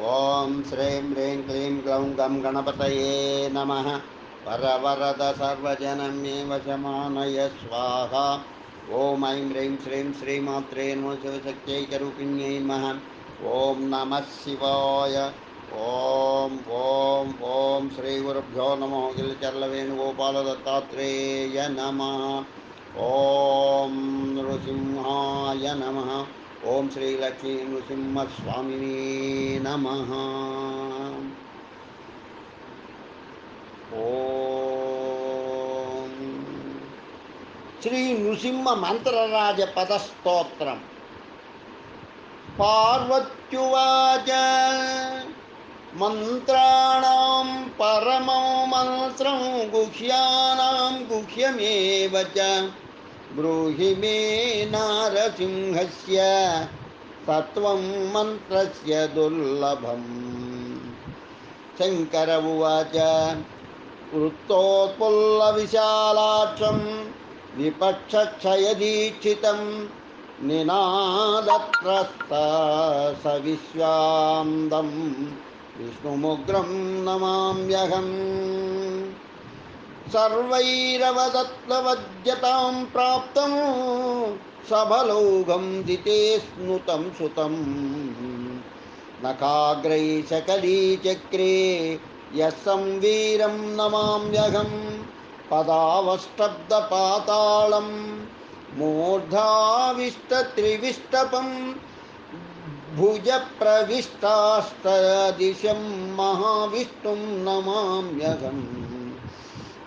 ॐ श्रीं ह्रीं क्लीं ग्लौं गं गणपतये नमः। वरवरद सर्वजनं मे वशमानय स्वाहा। ॐ ऐं ह्रीं श्रीं श्रीमात्रे नमो शिवशक्त्यैकरूपिण्यै नमः। ॐ नमः शिवाय। ॐ ॐ ॐ श्रीगुरुभ्यो नमो गिरिचर्लवेणुगोपालदत्तात्रेय नमः। ॐ नृसिंहाय नमः। ओम श्री लक्ष्मी नृसिंह स्वामी नम। ओ श्री नृसिंह मंत्रराज पदस्त्रोत्र पार्वत्युवाच। मन्त्राणां परमो मन्त्रं गुह्या गुह्यमेव च। ब्रूहि मे नारसिंहस्य सत्वं मन्त्रस्य दुर्लभम्। शङ्कर उवाच वृत्तोत्पुल्लविशालाक्षं विपक्षक्षयदीक्षितं निनादत्र ससविश्वान्दं विष्णुमुग्रं नमाम्यहम्। सर्वैरवदत्तवद्यतां प्राप्तं सबलौघं दिते स्नुतं सुतं नखाग्रै सकलीचक्रे यः संवीरं नमाम्यहं। पदावष्टब्दपातालं मूर्धाविष्टत्रिविष्टपं भुजप्रविष्टाष्टदिशं महाविष्णुं नमाम्यहम्।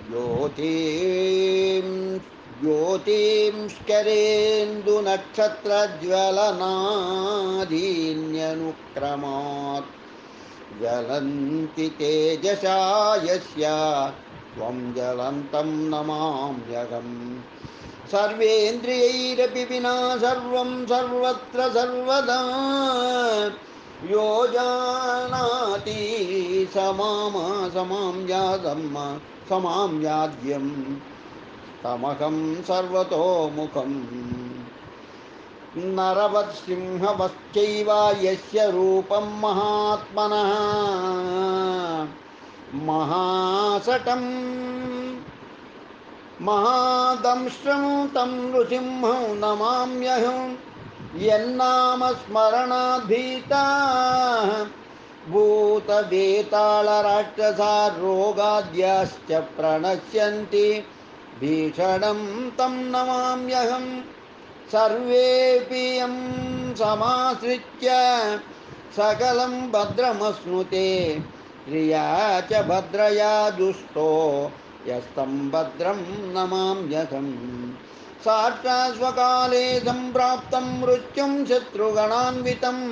ज्योतिं ज्योतिंष्करेन्दुनक्षत्रज्वलनादीन्यनुक्रमात् ज्वलन्ति तेजसा यस्य त्वं ज्वलन्तं नमाम्यहम् सर्वेन्द्रियैरपि विना सर्वं सर्वत्र सर्वदा यो जानाति स मामा समां समां याद्यं तमहं सर्वतोमुखम्। नरवत्सिंहवश्चैव यस्य रूपं महात्मनः। महासटं महादंष्ट्रं तं नृसिंहं नमाम्यहं। यन्नामस्मरणाद्भीताः भूतवेतालराक्षसा रोगाद्याश्च प्रणश्यन्ति। भीषणं तं नमाम्यहम् सर्वेऽपि यं समाश्रित्य सकलं भद्रमश्नुते। प्रिया च भद्रया दुष्टो, यस्तं भद्रं नमाम्यहम्। साक्षास्वकाले सम्प्राप्तं मृत्युं शत्रुगणान्वितं।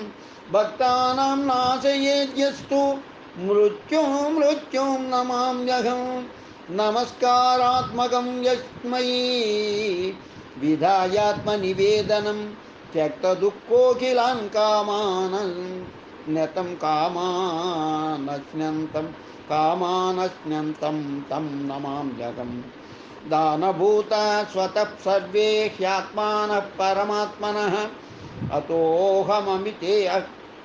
भक्तानां नाशयेद्यस्तु। मृत्युं मृत्युं नमाम्यहं नमस्कारात्मकं यस्मै विधायात्मनिवेदनं त्यक्तदुःखोऽखिलान् कामान् ज्ञतं कामानश्नन्तं कामानश्नन्तं तं नमाम्यहम् दानभूता स्वतः सर्वे ह्यात्मानः परमात्मनः। अतोऽहममिते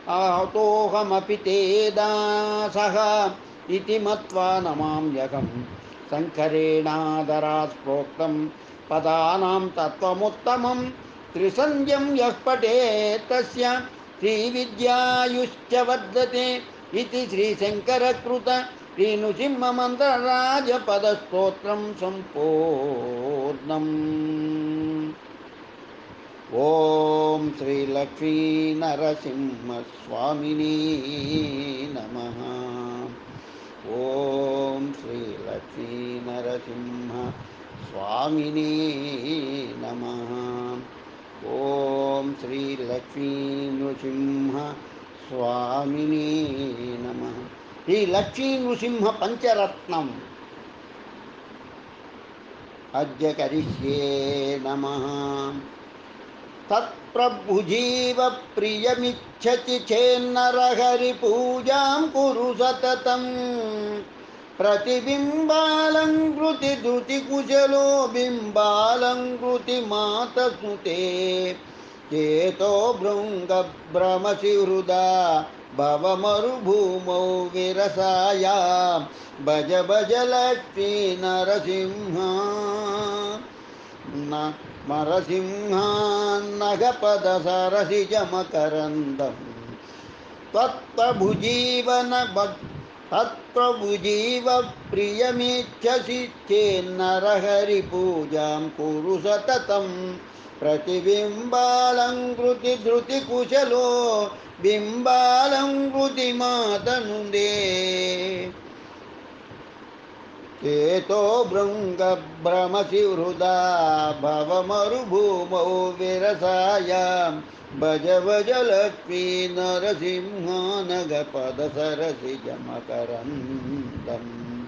अतोऽहमपि ते दासः इति मत्वा नमाम्यहम् शङ्करेणादरात् प्रोक्तं पदानां तत्त्वमुत्तमं। त्रिसन्ध्यं यः पठेत् तस्य श्रीविद्यायुश्च वर्धते इति श्रीशङ्करकृत श्रीनृसिंहमन्त्रराजपदस्तोत्रं सम्पूर्णम्। ॐ श्रीलक्ष्मीनरसिंहस्वामिनी नमः। ॐ श्रीलक्ष्मीनरसिंह नमः। ॐ श्रीलक्ष्मी स्वामिने नमः। श्रीलक्ष्मीनृसिंहपञ्चरत्नम् अद्य करिष्ये नमः। तत्प्रभुजीवप्रियमिच्छति चेन्नरहरिपूजां कुरु सततं प्रतिबिम्बालङ्कृति धृतिकुशलो बिम्बालङ्कृति मातसुते चेतो भृङ्गभ्रमसि हृदा भवमरुभूमौ विरसाया। भज भज लक्ष्मी नरसिंहा नरसिंहान्नगपदसरसिजमकरन्दम् त्वत्प्रभुजीवन तत्प्रभुजीव प्रियमिच्छसि चेन्नरहरिपूजां कुरु सततं प्रतिबिम्बालङ्कृतिधृतिकुशलो बिम्बालङ्कृतिमातनुदे। भृङ्गभ्रमसि हृदा भवमरुभूमौ विरसायां। भज भज लक्ष्मी नरसिंहानगपदसरसिजमकरन्दम्।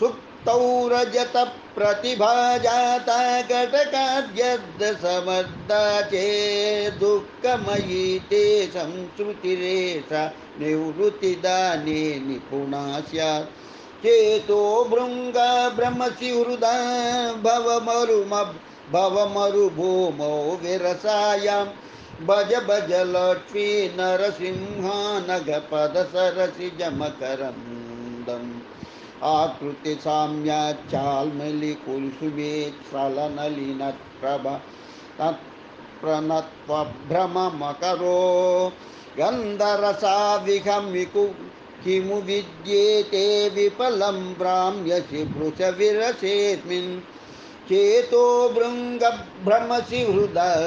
सुप्तौ रजत प्रतिभा जाता घटकाद्यद् समर्दा चेदुःखमयी ते संश्रुतिरेषा निवृत्तिदाने निपुणा स्यात्। चेतो भृङ्ग ब्रह्मसि हृदा भवमरुम भवमरुभूमौ विरसायां। भज भज लक्ष्मी नरसिंहानगपदसरसिजमकरन्दम् आकृति साम्याच्चाल्मलिकुल्सुमेत्सलनलिनप्रभ तत्प्रणत्वभ्रममकरो। गन्धरसाविहमिकु किमु विद्येते विफलं भ्राम्यसि भृशविरसेऽस्मिन् चेतो भृङ्गभ्रमसि हृदा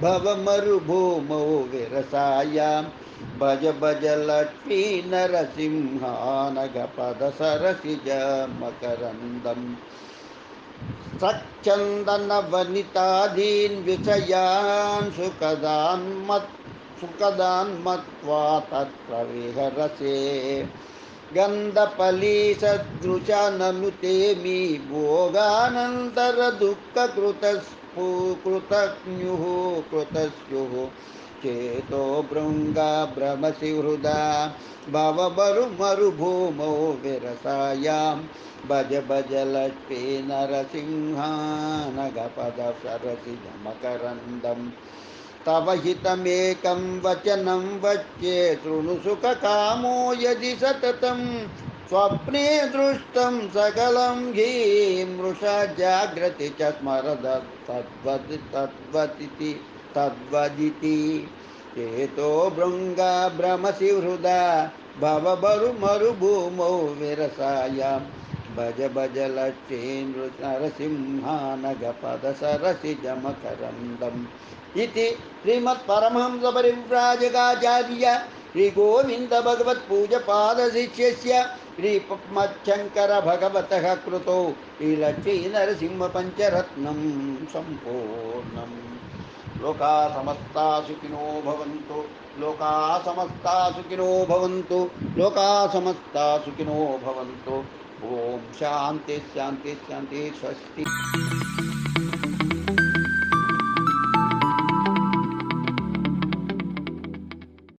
भवमरुभूमौ विरसायां। भज भज लक्ष्मी नरसिंहानगपदसरसिजमकरन्दम्। सच्चन्दनवनितादीन् विषयान् सुखदान् मत् सुखदान् मत्वा तत्र विहरसे गन्धफलीसदृशा ननु ते मी भोगानन्तरदुःखकृतस्फुकृतज्ञुः कृतस्युः। चेतो भृङ्गा भ्रमसि हृदा भवमरुमरुभूमौ विरसायां। भज भज लक्ष्मी नरसिंहानगपदसरसिजमकरन्दम् तव हितमेकं वचनं वच्ये शृणु सुखकामो यदि सततं। स्वप्ने दृष्टं सकलं घी, मृषा जाग्रति च स्मरद, तद्वद् तद्वदिति तद्वदिति। चेतो भृङ्गा भ्रमसि हृदा भवबरुमरुभूमौ विरसायां। भज भज लक्ष्मीन्द्र नरसिंहानगपदसरसिजमकरन्दम् इति श्रीमत्परमहंसपरिव्राजकाचार्य श्रीगोविन्दभगवत्पूजपादशिष्यस्य श्रीमच्छङ्करभगवतः कृतौ श्रीलक्ष्मीनरसिंहपञ्चरत्नं सम्पूर्णम् लोका समस्ता सुखिनो भवन्तु लोका समस्ता सुखिनो भवन्तु लोका समस्ता सुखिनो भवन्तु। ॐ शान्ति शान्ति शान्ति स्वस्ति।